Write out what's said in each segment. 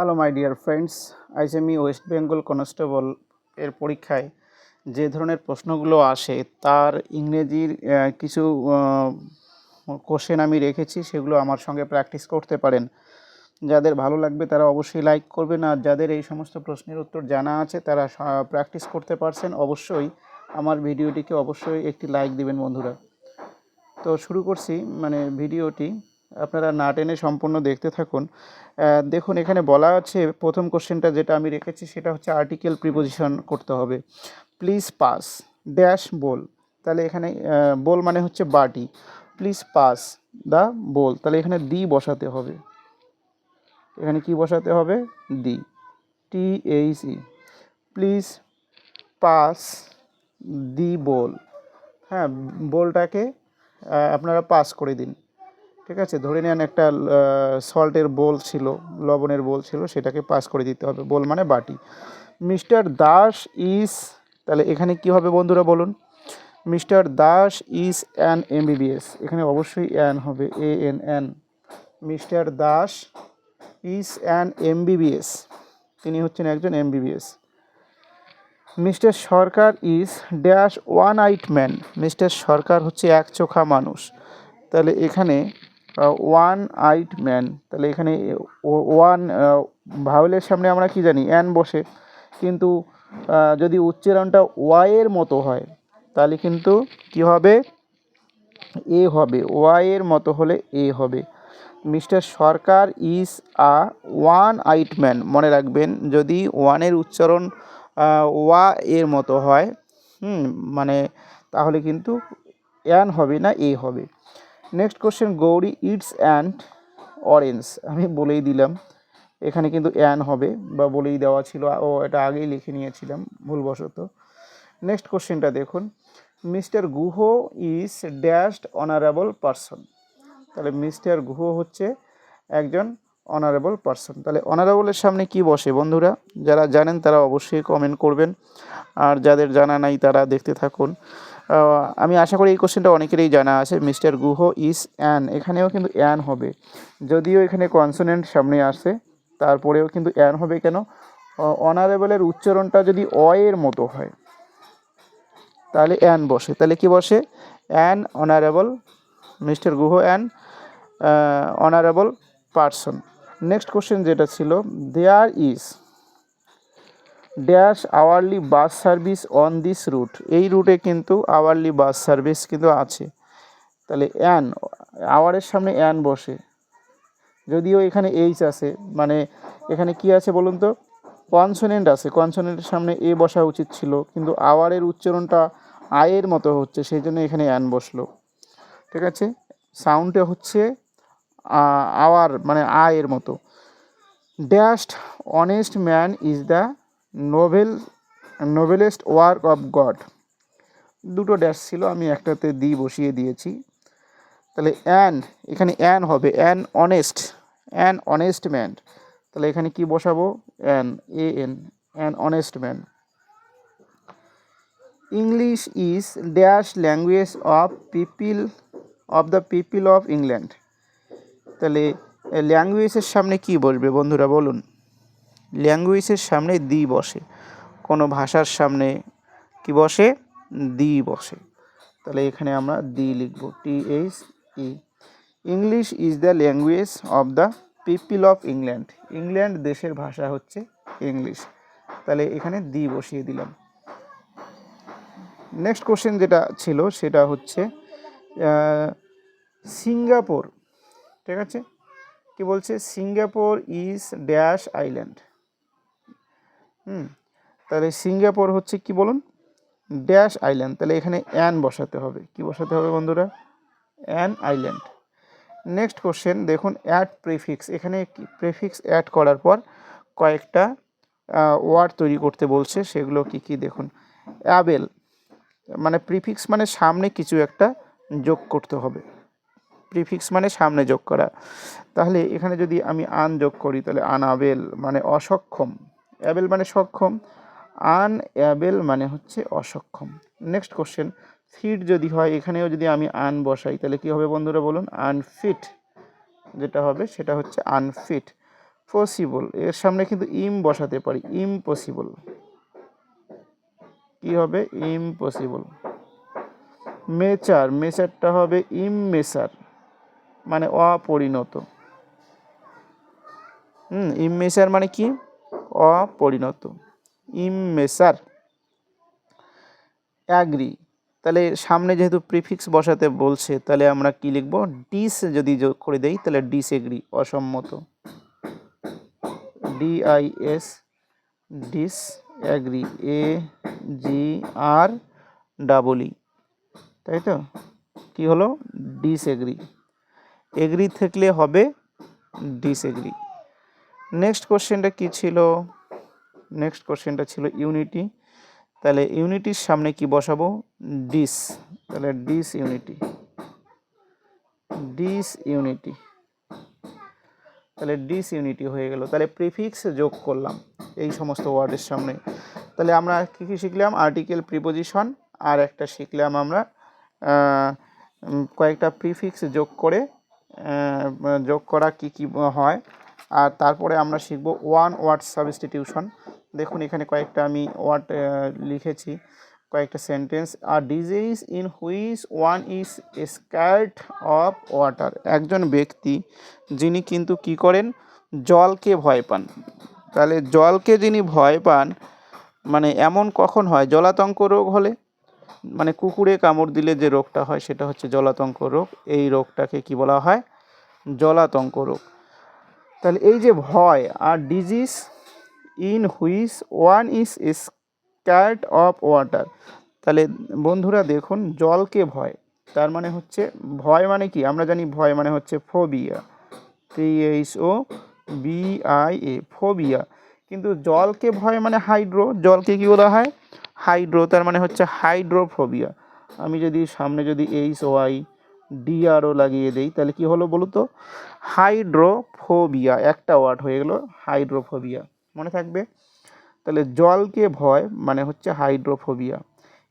Hello my dear friends আমি West Bengal constable এর পরীক্ষায় যে ধরনের প্রশ্নগুলো আসে, তার ইংরেজির কিছু কোশ্চেন আমি রেখেছি, সেগুলো আমার সঙ্গে প্র্যাকটিস করতে পারেন। যাদের ভালো লাগবে, তারা অবশ্যই লাইক করবেন, আর যাদের এই সমস্ত প্রশ্নের উত্তর জানা আছে, তারা প্র্যাকটিস করতে পারছেন। অবশ্যই আমার ভিডিওটিকে অবশ্যই একটি লাইক দিবেন, বন্ধুরা। তো শুরু করছি মানে ভিডিওটি আপনারা না টেনে সম্পূর্ণ দেখতে থাকুন। দেখুন, এখানে বলা আছে, প্রথম কোশ্চেনটা যেটা আমি রেখেছি, সেটা হচ্ছে আর্টিকেল প্রিপোজিশন করতে হবে। প্লিজ পাস ড্যাশ বোল তাহলে এখানে বোল মানে হচ্ছে বাটি। প্লিজ পাস দা বোল তাহলে এখানে দি বসাতে হবে। এখানে কি বসাতে হবে? The. T H E please pass the bowl হ্যাঁ বোলটাকে আপনারা পাস করে দিন। ঠিক আছে? ধরে নেন একটা সল্টের বোল ছিল, লবণের বোল ছিল, সেটাকে পাস করে দিতে হবে। বোল মানে বাটি। মিস্টার দাস ইজ, তাহলে এখানে কি হবে বন্ধুরা বলুন? Mister Das is an MBBS এখানে অবশ্যই অ্যান হবে A N an mister Das is an MBBS তিনি হচ্ছেন একজন MBBS mister Sarkar is dash one eyed man mister Sarkar হচ্ছে এক চোখা মানুষ। তাহলে এখানে ওয়ান আইট ম্যান তাহলে এখানে ওয়ান ভাওয়েলের সামনে আমরা কি জানি? অ্যান বসে। কিন্তু যদি উচ্চারণটা ওয়াইয়ের মতো হয়, তাহলে কিন্তু কি হবে? এ হবে। ওয়াইয়ের মতো হলে এ হবে। Mister Sarkar is a one eyed man মনে রাখবেন, যদি ওয়ানের উচ্চারণ ওয়া এর মতো হয়, হুম মানে তাহলে কিন্তু অ্যান হবে না এ হবে। নেক্সট কোশ্চেন গৌরী ইটস অ্যান্ড অরেঞ্জ আমি বলেই দিলাম, এখানে কিন্তু অ্যান হবে বা বলেই দেওয়া ছিল। ও, এটা আগেই লিখে নিয়েছিলাম, ভুলবশত। নেক্সট কোশ্চেনটা দেখুন। Mister Guha is dashed honourable person তাহলে মিস্টার গুহ হচ্ছে একজন অনারেবল পারসন তাহলে অনারেবলের সামনে কি বসে বন্ধুরা? যারা জানেন তারা অবশ্যই কমেন্ট করবেন। আর যাদের জানা নাই তারা দেখতে থাকুন। আমি আশা করি এই কোশ্চেনটা অনেকেরই জানা আছে। Mister Guha is an. এখানেও কিন্তু অ্যান হবে। যদিও এখানে কনসোনেন্ট সামনে আসে, তারপরেও কিন্তু অ্যান হবে কেন? অনারেবলের উচ্চারণটা যদি অয়ের মতো হয়, তাহলে অ্যান বসে। তাহলে কি বসে? An honourable mister Guha an honourable person next question যেটা ছিল there is dash hourly bus service on this route এই রুটে কিন্তু আওয়ারলি বাস সার্ভিস কিন্তু আছে। তাহলে অ্যান আওয়ারের সামনে অ্যান বসে। যদিও এখানে এইচ আছে মানে এখানে কি আছে বলুন তো? কনসোনেন্ট আছে। কনসোনেন্টের সামনে এ বসা উচিত ছিল, কিন্তু আওয়ারের উচ্চারণটা আয়ের মতো হচ্ছে, সেই জন্য এখানে অ্যান বসল। ঠিক আছে? সাউন্ডটা হচ্ছে আওয়ার মানে আয়ের মতো। Dashed honest man is the noble, noblest work of God. দুটো ড্যাশ ছিল, আমি একটাতে দি বসিয়ে দিয়েছি। তাহলে অ্যান এখানে অ্যান হবে an honest an honest man তাহলে এখানে কি বসাবো? An A N an honest man English is dash language of people of the people of England তাহলে ল্যাঙ্গুয়েজের সামনে কি বসবে বন্ধুরা, বলুন। ল্যাঙ্গুয়েজের সামনে দি বসে। কোনো ভাষার সামনে কি বসে? দি বসে। তাহলে এখানে আমরা দি লিখব। T H E. English is the language of the people of England. England দেশের ভাষা হচ্ছে ইংলিশ। তাহলে এখানে দি বসিয়ে দিলাম। নেক্সট কোশ্চেন যেটা ছিল সেটা হচ্ছে সিঙ্গাপুর। ঠিক আছে? কি বলছে? Singapore is dash island. হুম, তাহলে সিঙ্গাপুর হচ্ছে কি বলুন? Dash island. তাহলে এখানে অ্যান বসাতে হবে। কি বসাতে হবে বন্ধুরা? An island. নেক্সট কোশ্চেন, দেখুন, অ্যাড প্রিফিক্স। এখানে প্রিফিক্স অ্যাড করার পর কয়েকটা ওয়ার্ড তৈরি করতে বলছে। সেগুলো কি কি? দেখুন, অ্যাবেল। মানে প্রিফিক্স মানে সামনে কিছু একটা যোগ করতে হবে। প্রিফিক্স মানে সামনে যোগ করা। তাহলে এখানে যদি আমি আন যোগ করি, তাহলে আনআবেল মানে অসক্ষম। অ্যাবেল মানে সক্ষম, আন অ্যাবেল মানে হচ্ছে অসক্ষম। নেক্সট কোশ্চেন ফিট যদি হয়, এখানেও যদি আমি আন বসাই, তাহলে কি হবে বন্ধুরা বলুন? আনফিট যেটা হবে সেটা হচ্ছে আনফিট পসিবল এর সামনে কিন্তু ইম বসাতে পারি ইমপসিবল কি হবে? ইমপসিবল মেচার মেচারটা হবে ইমমেচার মানে অপরিণত। হুম ইমমেচার মানে কি? অপরিণত। Immature agree. তাহলে সামনে যেহেতু প্রিফিক্স বসাতে বলছে, তাহলে আমরা কি লিখব? ডিস যদি করে দেই, তাহলে disagree অসম্মত। D I S disagree A, G, R, double E. তাই তো? কি হলো? ডিস এগ্রি এগ্রি থাকলে হবে ডিস এগ্রি নেক্সট কোশ্চেনটা কি ছিল? নেক্সট কোশ্চেনটা ছিল ইউনিটি তাহলে ইউনিটির সামনে কি বসাবো? ডিস তাহলে ডিস ইউনিটি ডিস ইউনিটি তাহলে ডিস ইউনিটি হয়ে গেল। তাহলে প্রিফিক্স যোগ করলাম এই সমস্ত ওয়ার্ডের সামনে। তাহলে আমরা কী কী শিখলাম? আর্টিকেল প্রিপোজিশন আর একটা শিখলাম আমরা কয়েকটা প্রিফিক্স যোগ করে যোগ করা কি কি হয়? আর তারপরে আমরা শিখব ওয়ান ওয়ার্ড সাবস্টিটিউশন দেখুন, এখানে কয়েকটা আমি ওয়ার্ড লিখেছি, কয়েকটা sentence R disease in which one is scared of water একজন ব্যক্তি যিনি কিন্তু কি করেন? জলকে ভয় পান। তাহলে জলকে যিনি ভয় পান মানে এমন কখন হয়? জলাতঙ্ক রোগ হলে? মানে কুকুরে কামড় দিলে যে রোগটা হয়, সেটা হচ্ছে জলাতঙ্ক রোগ। এই রোগটাকে কি বলা হয়? জলাতঙ্ক রোগ। তাহলে এই যে ভয়, আর disease in which one is scared of water তাহলে বন্ধুরা দেখুন, জলকে ভয়, তার মানে হচ্ছে ভয় মানে কি? আমরা জানি ভয় মানে হচ্ছে phobia T H O B I A phobia কিন্তু জলকে ভয় মানে হাইড্রো জলকে কি বলা হয়? হাইড্রো তার মানে হচ্ছে হাইড্রোফোবিয়া আমি যদি সামনে যদি এইচ ও আই ডিআরও লাগিয়ে দেই। তাহলে কি হলো বলো তো? হাইড্রোফোবিয়া, একটা ওয়ার্ড হয়ে গেল হাইড্রোফোবিয়া। মনে থাকবে? তাহলে জলকে ভয় মানে হচ্ছে hydrophobia.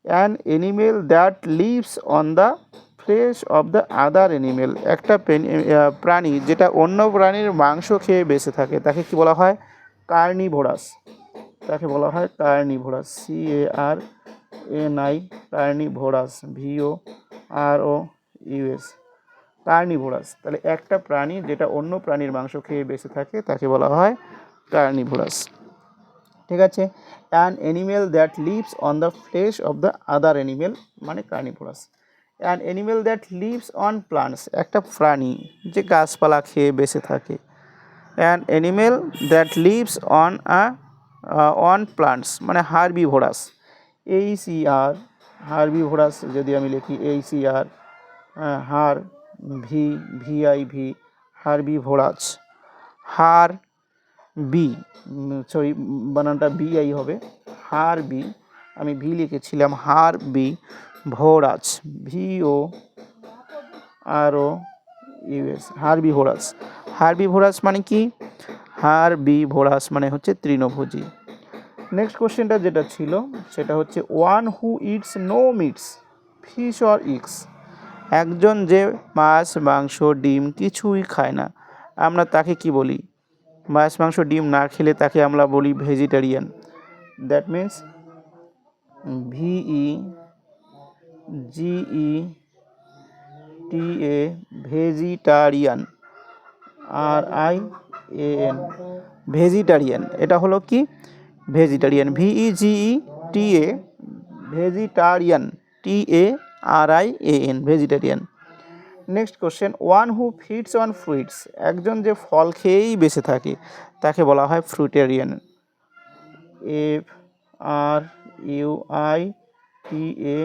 An animal that lives on the flesh of the other animal একটা প্রাণী যেটা অন্য প্রাণীর মাংস খেয়ে বেঁচে থাকে, তাকে কি বলা হয়? কার্নিভোরাস। তাকে বলা হয় carnivorous. C A R N I carnivorous. V O R O U S. Carnivorous. তাহলে একটা প্রাণী যেটা অন্য প্রাণীর মাংস খেয়ে বেঁচে থাকে, তাকে বলা হয় কার্নিভোরাস। ঠিক আছে? An animal that lives on the flesh of the other animal মানে carnivorous. An animal that lives on plants একটা প্রাণী যে গাছপালা খেয়ে বেঁচে থাকে। An animal that lives on uh on plants মানে হার্বিভোরাস। এই সি আর হার্বিভোরাস যদি আমি লিখি এই C R her V V I V herbivorous her B sorry বানানটা বি আই হবে। হার বি, আমি ভি লিখেছিলাম, vorous V O R O U S herbivorous herbivorous মানে কি? হার বি ভোরাস মানে হচ্ছে তৃণভোজী। নেক্সট কোশ্চেনটা যেটা ছিল, সেটা হচ্ছে one who eats no meats fish or eggs একজন যে মাছ, মাংস, ডিম কিছুই খায় না। আমরা তাকে কি বলি? মাছ, মাংস, ডিম না খেলে তাকে আমরা বলি vegetarian. That means V E G E T A vegetarian. R I A N vegetarian. এটা হলো কি? Vegetarian. V E G E T A vegetarian. T A R I A N vegetarian next question one who feeds on fruits একজন যে ফল খেয়েই বেঁচে থাকে, তাকে বলা হয় fruitarian F R U I T A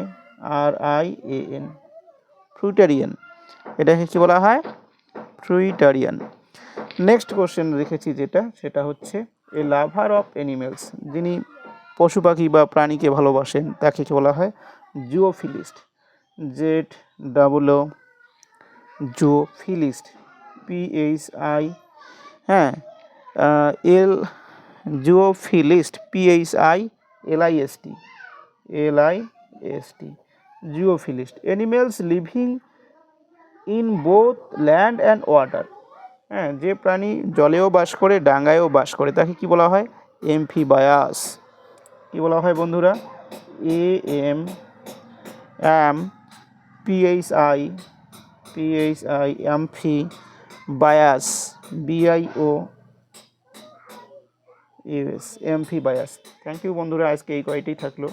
R I A N fruitarian এটাকে কি বলা হয়? ফ্রুইটারিয়ান নেক্সট কোশ্চেন রেখেছি যেটা, সেটা হচ্ছে এ লাভার অফ অ্যানিমেলস যিনি পশু পাখি বা প্রাণীকে ভালোবাসেন, তাকে বলা হয়? Zoophilist Z double O zoophilist P H I হ্যাঁ L zoophilist P H I L I S T L I S T zoophilist animals living in both land and water হ্যাঁ যে প্রাণী জলেও বাস করে, ডাঙ্গায়ও বাস করে, তাকে কি বলা হয়? এমফিবায়াস কি বলা হয় বন্ধুরা? A M M P H I P H I amphibious B I O U S amphibious thank you বন্ধুরা, আজকে এই কয়টি থাকল।